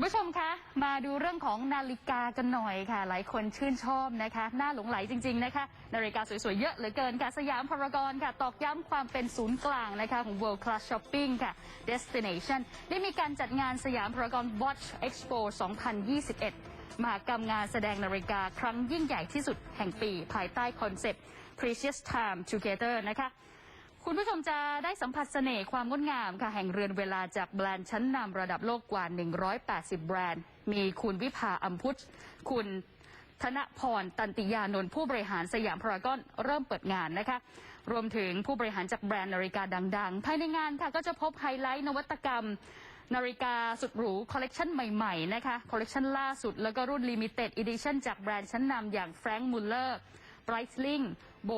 คุณผู้ชมคะ มาดูเรื่องของนาฬิกากันหน่อยค่ะ หลายคนชื่นชอบนะคะ น่าหลงไหลจริง ๆ นะคะ นาฬิกาสวย ๆ เยอะเหลือเกินค่ะ สยามพารากอนค่ะ ตอกย้ำความเป็นศูนย์กลางนะคะ ของ World Class Shopping ค่ะ Destination ได้มีการจัดงานสยามพารากอน Watch Expo 2021 มหากรรมงานแสดงนาฬิกาครั้งยิ่งใหญ่ที่สุดแห่งปี ภายใต้คอนเซปต์ Precious Time Together นะคะ คุณผู้ชมจะได้สัมผัสเสน่ห์ความงดงามค่ะแห่งเรือนเวลาจากแบรนด์ชั้นนำระดับโลกกว่า 180 แบรนด์ มีคุณวิภาอัมพุทธคุณธนพรตันติยานนท์ผู้บริหารสยามพารากอนเริ่มเปิดงานนะคะ รวมถึงผู้บริหารจากแบรนด์นาฬิกาดัง ๆ ภายในงานค่ะก็จะพบไฮไลท์นวัตกรรม นาฬิกาสุดหรูคอลเลกชันใหม่ๆนะคะคอลเลกชันล่าสุดแล้วก็รุ่นลิมิเต็ดอีดิชั่นจากแบรนด์ชั้นนำอย่างแฟรงค์มุลเลอร์ b r i g h t l i n g b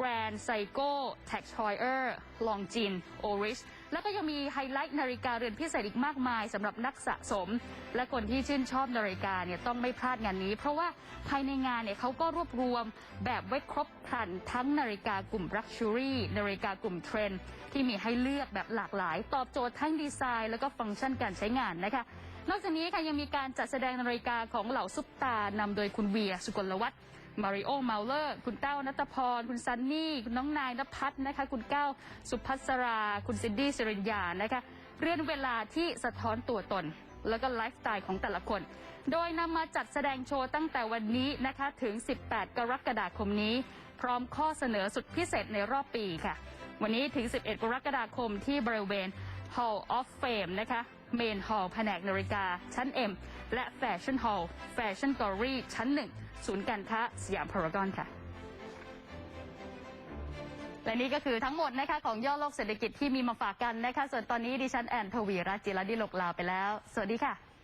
o w e นะคะ Grand Seiko Tag Heuer Longines Oris แล้วก็ยังมีไฮไลท์นาฬิกาเรือนพิเศษอีกมากมายสำหรับนักสะสม และคนที่ชื่นชอบนาฬิกาเนี่ยต้องไม่พลาดงานนี้ เพราะว่าภายในงานเนี่ยเขาก็รวบรวมแบบไว้ครบครันทั้งนาฬิกากลุ่ม Luxury นาฬิกากลุ่มเทรนที่มีให้เลือกแบบหลากหลาย ตอบโจทย์ทั้งดีไซน์แล้วก็ฟังก์ชันการใช้งานนะคะนอกจากนี้ค่ะยังมีการจัดแสดงนาฬิกาของเหล่าซุปตาร์นำโดยคุณเวียสุกลวัฒน์ มาริโอเมาเลอร์ คุณเต้านัตพร คุณซันนี่ คุณน้องนายนภัสนะคะ คุณเก้าสุภัสรา คุณซินดี้สิริญญานะคะเรื่อนเวลาที่สะท้อนตัวตน แล้วก็ไลฟ์สไตล์ของแต่ละคน โดยนำมาจัดแสดงโชว์ตั้งแต่วันนี้นะคะถึง 18 กรกฎาคมนี้ พร้อมข้อเสนอสุดพิเศษในรอบปีค่ะ วันนี้ถึง 11 กรกฎาคมที่บริเวณ Hall of Fame นะคะ เมนฮอลล์แผนกนาฬิกา ชั้น M และแฟชั่นฮอลล์แฟชั่นกอรี่ชั้น 1 ศูนย์การค้าสยามพารากอนค่ะ และนี่ก็คือทั้งหมดนะคะของย่อโลกเศรษฐกิจที่มีมาฝากกันนะคะ ส่วนตอนนี้ดิฉันแอนทวีรัตน์จิรดิลกลาไปแล้ว สวัสดีค่ะ